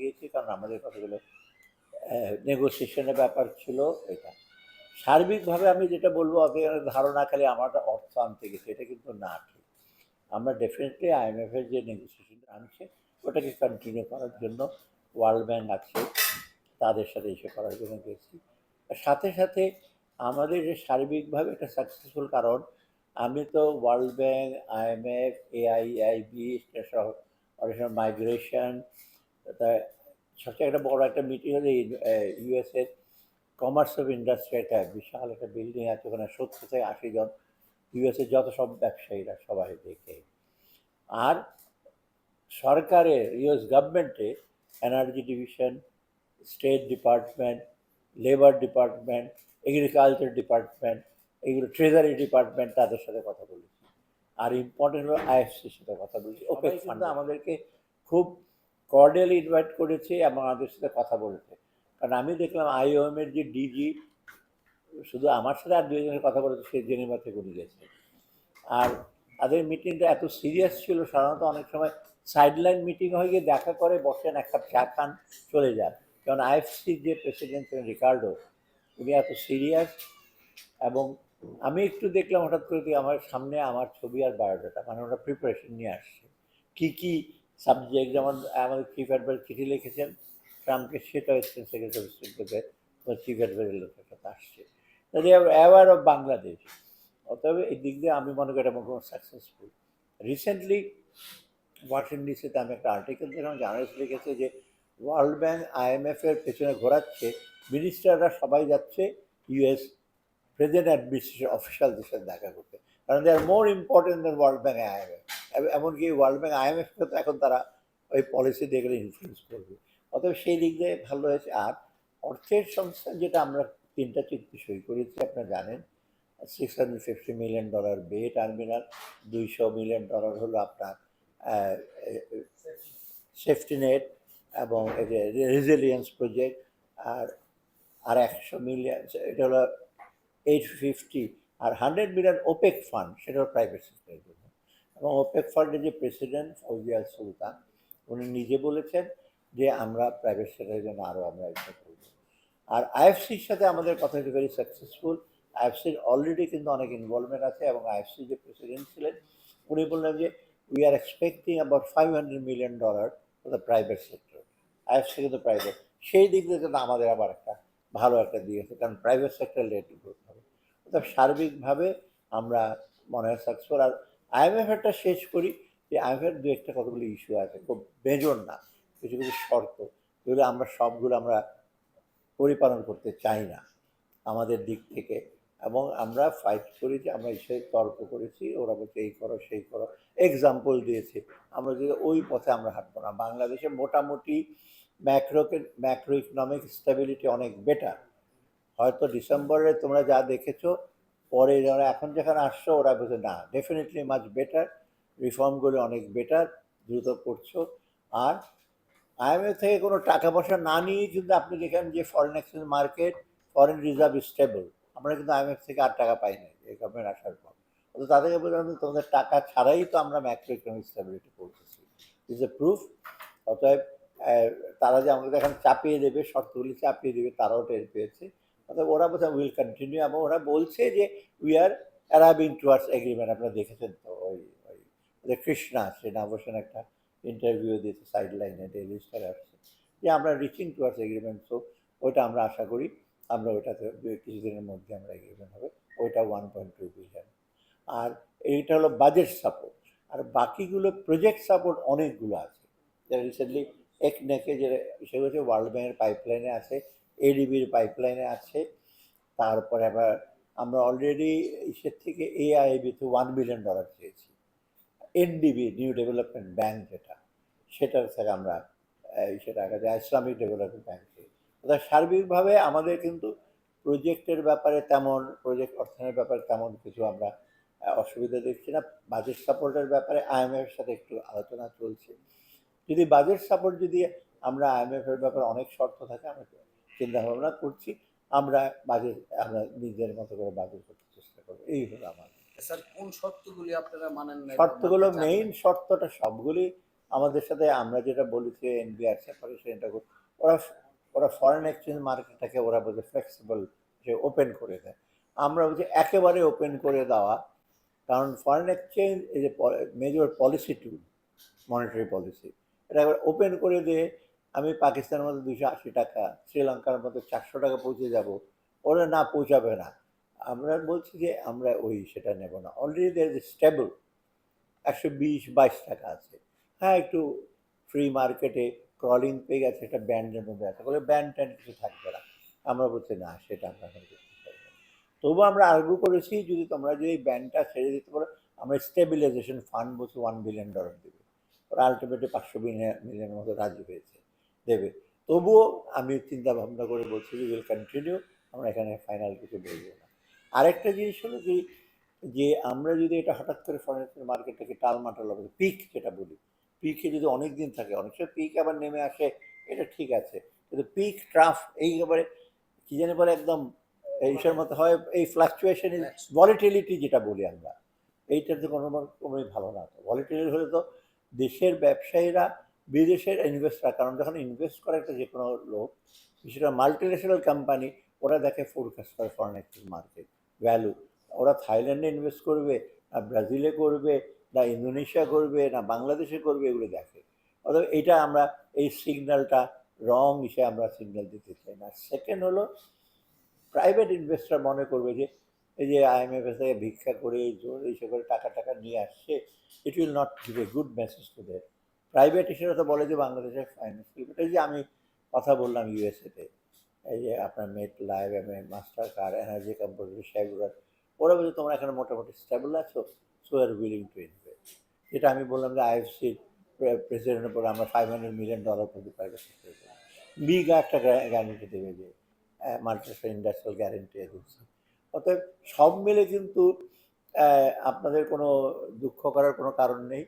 গিয়েছি, কারণ আমাদের কতগুলো নেগোসিয়েশনের ব্যাপার ছিল এটা। সার্বিকভাবে আমি যেটা বলব আপনার ধারণা খালি আমার অর্থ আনতে গেছে, এটা কিন্তু না ঠিক। আমরা ডেফিনেটলি আইএমএফের যে নেগোসিয়েশন আনছে, ওটাকে কন্টিনিউ করার জন্য ওয়ার্ল্ড ব্যাংক আছে, তাদের সাথে এসে করার জন্য গেছি। সাথে সাথে আমাদের যে সার্বিকভাবে এটা সাকসেসফুল কারণ আমি তো ওয়ার্ল্ড ব্যাংক আইএমএফ এআইআইবি সহ মাইগ্রেশন তা সবচেয়ে একটা বড় একটা মিটিং হলো ইউএসএর কমার্স অফ ইন্ডাস্ট্রি একটা বিশাল একটা বিল্ডিং আছে ওখানে সত্তর থেকে আশি জন ইউএসএর যত সব ব্যবসায়ীরা সবাই দেখে। আর সরকারের US গভর্নমেন্টে energy division state department labour department agriculture department এগুলো ট্রেজারি ডিপার্টমেন্ট তাদের সাথে কথা বলেছি। আর ইম্পর্টেন্ট হলো আইএফসির সাথে কথা বলেছি ওপেক ফান্ড আমাদেরকে খুব কর্ডিয়ালি ইনভাইট করেছে এবং আমাদের সাথে কথা বলেছে। কারণ আমি দেখলাম আইওএম এর যে ডিজি, শুধু আমার সাথে আর দুজনের কথা বলেছে, সে জেনেভা থেকে উনি গেছে। আর তাদের মিটিংটা এত সিরিয়াস ছিল, সাধারণত অনেক সময় সাইডলাইন মিটিং হয়ে গিয়ে দেখা করে, বসেন, এক কাপ চা খান, চলে যান। কারণ আইএফসির যে প্রেসিডেন্ট ছিলেন রিকার্ডো, উনি এত সিরিয়াস এবং আমি একটু দেখলাম হঠাৎ করে আমার সামনে আমার ছবি আর বায়োডাটা মানে ওটা প্রিপারেশন নিয়ে আসছে। কী কী সাবজেক্ট যেমন আমাদের চিফ অ্যাডভাইস চিঠি লিখেছেন, ট্রাম্পকে সেটাও স্টেট সেক্রেটারি স্টেট থেকে চিফ অ্যাডভাইসের লোকের সাথে আসছে। তাহলে অ্যাওয়ার অফ বাংলাদেশ অতএব এই দিক দিয়ে আমি মনে করি এটা কোনো সাকসেসফুল রিসেন্টলি ওয়াশিংটন ডিসিতে আমি একটা আর্টিকেল দেখলাম জার্নালিস্ট লিখেছে যে ওয়ার্ল্ড ব্যাংক আইএমএফ এর পেছনে ঘোরাচ্ছে মিনিস্টাররা সবাই যাচ্ছে ইউএস প্রেজেন্ট অ্যাডমিনিস্ট্রেশন অফিসিয়ালদের সাথে দেখা করতে। কারণ they are more important than world bank IMF এমনকি ওয়ার্ল্ড ব্যাংক আইএমএফকে তো এখন তারা ওই পলিসি দেখলে ইনফ্লুয়েন্স করবে। অতএব সেই দিক দিয়ে ভালো হয়েছে। আর অর্থের সংস্থা যেটা আমরা তিনটা চুক্তি সই করেছি, আপনারা জানেন। Six hundred fifty million dollar bay terminal দুইশো মিলিয়ন ডলার হলো আপনার সেফটি নেট এবং এই যে রেজিলিয়েন্স প্রজেক্ট আর আর একশো মিলিয়ন এটা হলো এইট ফিফটি আর হান্ড্রেড মিলিয়ন ওপেক ফান্ড সেটা হলো প্রাইভেট সেক্টরের জন্য। এবং ওপেক ফান্ডের যে প্রেসিডেন্ট ফৌজিয়াল সুলতান উনি নিজে বলেছেন যে আমরা প্রাইভেট সেক্টরের জন্য আরও আমরা এটা করব। আর আইএফসির সাথে আমাদের কথা হচ্ছে ভেরি সাকসেসফুল আইএফসির অলরেডি কিন্তু অনেক ইনভলভমেন্ট আছে এবং আইএফসি যে প্রেসিডেন্ট ছিলেন, উনি বললেন যে we are expecting about five hundred million dollar for the private sector IFC কিন্তু প্রাইভেট সেই দিক থেকে কিন্তু আমাদের আবার একটা ভালো একটা দিয়েছে কারণ প্রাইভেট সেক্টর রেট গ্রোথ অর্থাৎ সার্বিকভাবে আমরা মনে হয় সাকসেসফুল আর আইএমএফ একটা শেষ করি যে আইএমএফের দু একটা কতগুলো ইস্যু আছে, খুব বেজন না, কিছু কিছু শর্ত, যেগুলো আমরা সবগুলো আমরা পরিপালন করতে চাই না আমাদের দিক থেকে। এবং আমরা ফাইট করি যে আমরা এসে তর্ক করেছি, ওরা বলছে এই করো, সেই করো। এক্সাম্পল দিয়েছে, আমরা যদি ওই পথে আমরা হাঁটবো না। বাংলাদেশে মোটামুটি ম্যাক্রোকে ম্যাক্রো ইকনমিক স্টেবিলিটি অনেক বেটার হয়তো ডিসেম্বরে তোমরা যা দেখেছ, পরে যারা এখন যেখানে আসছো, ওরা বলছে, না ডেফিনেটলি মাচ বেটার রিফর্মগুলো অনেক বেটার দ্রুত করছ। আর আইএমএফ থেকে কোনো টাকা পয়সা না নিয়ে কিন্তু আপনি দেখেন যে foreign exchange market foreign reserve stable আমরা কিন্তু আইএমএফ থেকে আর টাকা পাই নাই, এই গভর্নমেন্ট আসার পর। তো তাদেরকে বললাম, তোমাদের টাকা ছাড়াই তো আমরা ম্যাক্রো ইকনমিক স্টেবিলিটি করতেছি ইজ এ প্রুফ অতএব তারা যে আমাদের এখন চাপিয়ে দেবে, শর্তগুলি চাপিয়ে দেবে, তারাও টের পেয়েছে। ওরা বোধহয় উইল কন্টিনিউ এবং ওরা বলছে যে উই আর অ্যারাবিং টুয়ার্ডস এগ্রিমেন্ট আপনারা দেখেছেন তো, ওই ওই কৃষ্ণা সে নাবসেন একটা ইন্টারভিউ দিয়েছে সাইড লাইনে ডেইলি স্টার আসছে। যে আমরা রিচিং টুয়ার্ডস এগ্রিমেন্ট সো ওইটা আমরা আশা করি, আমরা ওইটাতে কিছুদিনের মধ্যে আমরা এগ্রিমেন্ট হবে, ওইটা ওয়ান পয়েন্ট টু বিলিয়ন আর এইটা হলো বাজেট সাপোর্ট আর বাকিগুলো প্রজেক্ট সাপোর্ট অনেকগুলো আছে। যেটা রিসেন্টলি এক নেকে যে সেগুলো হচ্ছে ওয়ার্ল্ড ব্যাংকের পাইপলাইনে আছে এডিবির পাইপলাইনে আছে তারপরে আবার আমরা অলরেডি ইসের থেকে এআইবিতে ওয়ান বিলিয়ন ডলার চেয়েছি এনডিবি নিউ ডেভেলপমেন্ট ব্যাংক যেটা, সেটার থেকে আমরা সেটা ইসলামিক ডেভেলপমেন্ট ব্যাংক অর্থাৎ সার্বিকভাবে আমাদের কিন্তু প্রজেক্টের ব্যাপারে তেমন প্রজেক্ট অর্থায়নের ব্যাপারে তেমন কিছু আমরা অসুবিধা দেখছি না। বাজেট সাপোর্টের ব্যাপারে আইএমএফের সাথে একটু আলোচনা চলছে। যদি বাজেট সাপোর্ট যদি আমরা আইএমএফ এর ব্যাপারে অনেক শর্ত থাকে, আমরা চিন্তা ভাবনা করছি। আমরা বাজেট আমরা নিজের মতো করে বাজেট করতে চেষ্টা করব এই হলো আমার। স্যার কোন শর্তগুলি আপনারা মানেন না শর্তগুলো মেইন শর্তটা সবগুলি আমাদের সাথে আমরা যেটা বলেছি এনবিআর সেপারেশন এটা কর- ওরা ওরা ফরেন এক্সচেঞ্জ মার্কেটটাকে ওরা বলছে ফ্লেক্সিবল যে ওপেন করে দেয়। আমরা বলছি একেবারে ওপেন করে দেওয়া। কারণ ফরেন এক্সচেঞ্জ এই যে major policy tool monetary policy এটা একবার ওপেন করে দিয়ে আমি পাকিস্তানের মধ্যে দুশো আশি টাকা, শ্রীলঙ্কার মধ্যে চারশো টাকা পৌঁছে যাব, ওরা না পৌঁছাবে না। আমরা বলছি যে আমরা ওই সেটা নেব না। অলরেডি দের স্টেবল একশো বিশ, বাইশ টাকা আছে। হ্যাঁ একটু ফ্রি মার্কেটে ক্রলিং পেয়ে গেছে একটা ব্যান্ডের মধ্যে আছে। বলে ব্যান্ড ট্যান্ড কিছু থাকবে না। আমরা বলছি, না, সেটা আমরা করতে তবু আমরা আর্গু করেছি, যদি তোমরা যদি ব্যান্ডটা ছেড়ে দিতে পারো, আমরা স্টেবিলাইজেশন ফান্ড বলছি ওয়ান বিলিয়ন ডলার দেবে। ওরা আলটিমেটলি পাঁচশো মিলিয়ন মিলিয়নের মতো রাজি হয়েছে দেবে। তবুও আমি চিন্তা ভাবনা করে বলছি যে উইল কন্টিনিউ আমরা এখানে ফাইনাল কিছু বলব না। আরেকটা জিনিস হলো কি যে আমরা যদি এটা হঠাৎ করে ফরেন মার্কেটটাকে টালমাটাল হবে পিক যেটা বলি পিকে যদি অনেক দিন থাকে অনেক সময় পিক আবার নেমে আসে এটা ঠিক আছে। কিন্তু পিক ট্রাফ এই ব্যাপারে কি জানি বলে একদম এইসব মতো হয় এই ফ্লাকচুয়েশন ভলিটিলিটি যেটা বলি আমরা এইটাতে কোনো কোনোই ভালো না। ভলিটিলিটি হলে তো দেশের ব্যবসায়ীরা বিদেশের ইনভেস্টার কারণ যখন ইনভেস্ট করে একটা যে কোনো লোক বিশেষ করে মাল্টিনেশনাল কোম্পানি ওরা দেখে ফোরকাস্ট করে ফরেন এক্সচেঞ্জ মার্কেট ভ্যালু ওরা থাইল্যান্ডে ইনভেস্ট করবে, না ব্রাজিলে করবে, না ইন্দোনেশিয়া করবে, না বাংলাদেশে করবে, এগুলো দেখে। অতএব এটা আমরা, এই সিগন্যালটা রং হিসেবে আমরা সিগন্যাল দিতে চাই না। সেকেন্ড হলো প্রাইভেট ইনভেস্টর মনে করবে যে, এই যে আইএমএফ থেকে ভিক্ষা করে, জোর, এইসব করে টাকা টাকা নিয়ে আসছে it will not give a good message to their private হিসেবে তো বলে যে বাংলাদেশের ফাইন্যান্সিয়াল এই যে আমি কথা বললাম ইউএসএতে এই যে আপনার MetLife Mastercard energy company সেগুলো ওরা বলছে তোমরা এখানে মোটামুটি স্টেবল আছো so are willing to invest যেটা আমি বললাম যে আইএফসির প্রেসিডেন্টের পরে আমরা ফাইভ হান্ড্রেড মিলিয়ন ডলার প্রতি প্রাইভেট সেক্টর বিগ একটা গ্যারেন্টি দেবে যে মাল্টিনেশনাল ইন্ডাস্ট্রিয়াল গ্যারেন্টি এজেন্সি। অতএব সব মিলে কিন্তু আপনাদের কোনো দুঃখ করার কোনো কারণ নেই।